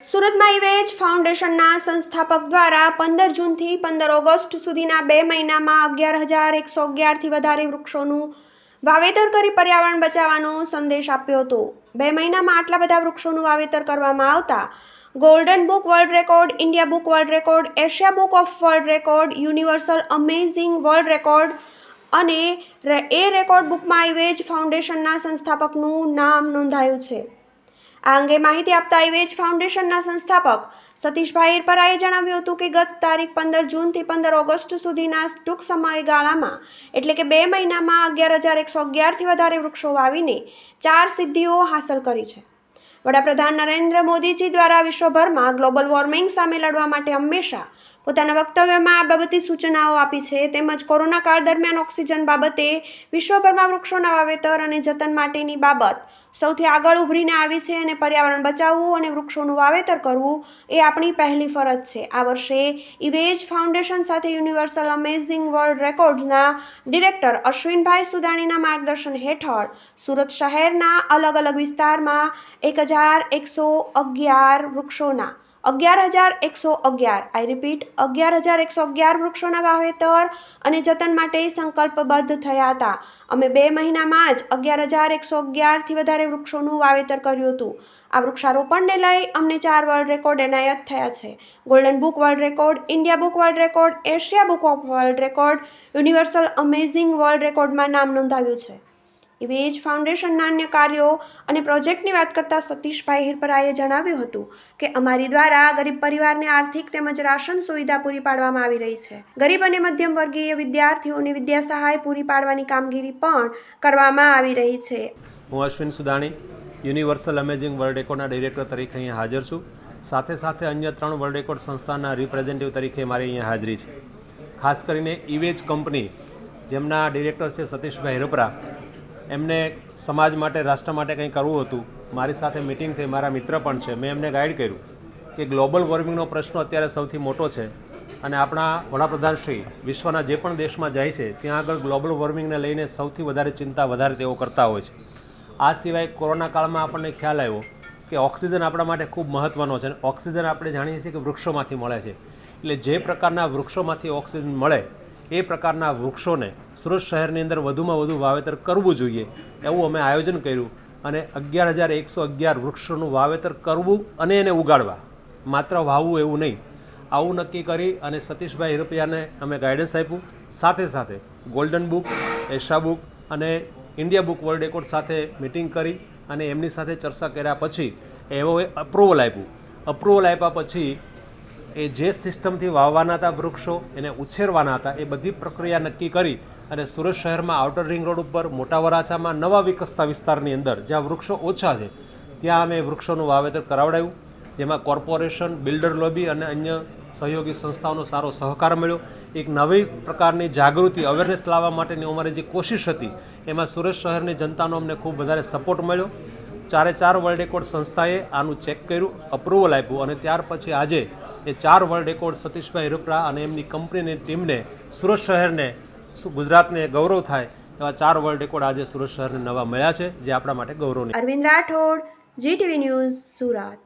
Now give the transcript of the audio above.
સુરતમાં ઇવેજ ફાઉન્ડેશનના સંસ્થાપક દ્વારા પંદર જૂનથી પંદર ઓગસ્ટ સુધીના બે મહિનામાં અગિયાર હજાર એકસો અગિયારથી વધારે વૃક્ષોનું વાવેતર કરી પર્યાવરણ બચાવવાનો સંદેશ આપ્યો હતો. બે મહિનામાં આટલા બધા વૃક્ષોનું વાવેતર કરવામાં આવતા golden book world record, India book world record, Asia book of world record, universal amazing world record અને એ રેકોર્ડ બુકમાં ઇવેજ ફાઉન્ડેશનના સંસ્થાપકનું નામ નોંધાયું છે. આ અંગે માહિતી આપતા ઇવેજ ફાઉન્ડેશનના સંસ્થાપક સતીશભાઈ હિરપરાએ જણાવ્યું હતું કે ગત તારીખ પંદર જૂનથી પંદર ઓગસ્ટ સુધીના ટૂંક સમયગાળામાં, એટલે કે બે મહિનામાં અગિયાર હજાર એકસો અગિયારથી વધારે વૃક્ષો વાવીને ચાર સિદ્ધિઓ હાંસલ કરી છે. વડાપ્રધાન નરેન્દ્ર મોદીજી દ્વારા વિશ્વભરમાં ગ્લોબલ વોર્મિંગ સામે લડવા માટે હંમેશા પોતાના વક્તવ્યમાં આ બાબતે સૂચનાઓ આપી છે. તેમજ કોરોના કાળ દરમિયાન ઓક્સિજન બાબતે વિશ્વભરમાં વૃક્ષોના વાવેતર અને જતન માટેની બાબત સૌથી આગળ ઉભરીને આવી છે અને પર્યાવરણ બચાવવું અને વૃક્ષોનું વાવેતર કરવું એ આપણી પહેલી ફરજ છે. આ વર્ષે ઇવેજ ફાઉન્ડેશન સાથે યુનિવર્સલ અમેઝિંગ વર્લ્ડ રેકોર્ડ્સના ડિરેક્ટર અશ્વિનભાઈ સુદાણીના માર્ગદર્શન હેઠળ સુરત શહેરના અલગ અલગ વિસ્તારમાં એક હજાર એકસો અગિયાર વૃક્ષોના અગિયાર હજાર એકસો અગિયાર. આઈ રિપીટ અગિયાર હજાર એકસો અગિયાર વૃક્ષોના વાવેતર અને જતન માટે સંકલ્પબદ્ધ થયા હતા. અમે બે મહિનામાં જ અગિયાર હજાર એકસો અગિયારથી વધારે વૃક્ષોનું વાવેતર કર્યું હતું. આ વૃક્ષારોપણને લઈ અમને ચાર વર્લ્ડ રેકોર્ડ એનાયત થયા છે. Golden book world record India book world record Asia book of world record universal amazing world રેકોર્ડમાં નામ નોંધાવ્યું છે. ઇવેજ ફાઉન્ડેશનના અન્ય કાર્યો અને પ્રોજેક્ટની વાત કરતાં સતીશભાઈ હિરપરાએ જણાવ્યું હતું કે અમારી દ્વારા ગરીબ પરિવારને આર્થિક તેમજ રાશન સુવિધા પૂરી પાડવામાં આવી રહી છે. ગરીબ અને મધ્યમ વર્ગીય વિદ્યાર્થીઓને વિદ્યા સહાય પૂરી પાડવાની કામગીરી પણ કરવામાં આવી રહી છે. હું Ashwin Sudani, universal amazing world રેકોર્ડના director તરીકે અહીંયા હાજર છું. સાથે સાથે અન્ય ત્રણ વર્લ્ડ રેકોર્ડ સંસ્થાના રિપ્રેઝેન્ટેટિવ તરીકે મારી અહીંયા હાજરી છે. ખાસ કરીને ઇવેજ કંપની, જેમના ડિરેક્ટર છે સતીશભાઈ હિરપરા એમને સમાજ માટે, રાષ્ટ્ર માટે કંઈ કરવું હતું? મારી સાથે મિટિંગ થઈ, મારા મિત્ર પણ છે. મેં એમને ગાઈડ કર્યું કે ગ્લોબલ વોર્મિંગનો પ્રશ્ન અત્યારે સૌથી મોટો છે અને આપણા વડાપ્રધાનશ્રી વિશ્વના જે પણ દેશમાં જાય છે, ત્યાં આગળ ગ્લોબલ વોર્મિંગને લઈને સૌથી વધારે ચિંતા વધારે તેઓ કરતા હોય છે. આ સિવાય કોરોના કાળમાં આપણને ખ્યાલ આવ્યો કે ઓક્સિજન આપણા માટે ખૂબ મહત્ત્વનો છે અને ઓક્સિજન આપણે જાણીએ છીએ કે વૃક્ષોમાંથી મળે છે. એટલે જે પ્રકારના વૃક્ષોમાંથી ઓક્સિજન મળે એ પ્રકારના વૃક્ષોને સુરત શહેરની અંદર વધુમાં વધુ વાવેતર કરવું જોઈએ એવું અમે આયોજન કર્યું અને અગિયાર હજાર એકસો અગિયાર વૃક્ષોનું વાવેતર કરવું અને એને ઉગાડવા. માત્ર વાવવું એવું નહીં, આવું નક્કી કરી અને સતીશભાઈ હિરપિયાને અમે ગાઈડન્સ આપ્યું. સાથે સાથે ગોલ્ડન બુક એશા બુક અને ઇન્ડિયા બુક વર્લ્ડ રેકોર્ડ સાથે મિટિંગ કરી અને એમની સાથે ચર્ચા કર્યા પછી એવો અપ્રુવલ આપ્યું. અપ્રુવલ આપ્યા પછી એ જે સિસ્ટમથી વાવવાના હતા વૃક્ષો, એને ઉછેરવાના હતા, એ બધી પ્રક્રિયા નક્કી કરી અને સુરત શહેરમાં આઉટર રિંગ રોડ ઉપર, મોટા વરાછામાં નવા વિકસતા વિસ્તારની અંદર, જ્યાં વૃક્ષો ઓછા છે, ત્યાં અમે વૃક્ષોનું વાવેતર કરાવડાવ્યું જેમાં કોર્પોરેશન, બિલ્ડર લોબી અને અન્ય સહયોગી સંસ્થાઓનો સારો સહકાર મળ્યો. એક નવી પ્રકારની જાગૃતિ અવેરનેસ લાવવા માટેની અમારી જે કોશિશ હતી, એમાં સુરત શહેરની જનતાનો અમને ખૂબ વધારે સપોર્ટ મળ્યો. ચારે ચાર વર્લ્ડ રેકોર્ડ સંસ્થાએ આનું ચેક કર્યું અપ્રુવલ આપ્યું અને ત્યાર પછી આજે એ ચાર વર્લ્ડ રેકોર્ડ સતીશભાઈ રૂપરા અને એમની કંપનીની ટીમને સુરત શહેરને ગુજરાતને ગૌરવ થાય એવા ચાર વર્લ્ડ રેકોર્ડ આજે સુરત શહેરને નવા મળ્યા છે, જે આપણા માટે ગૌરવની અરવિંદ રાઠોડ જીટીવી ન્યૂઝ સુરત.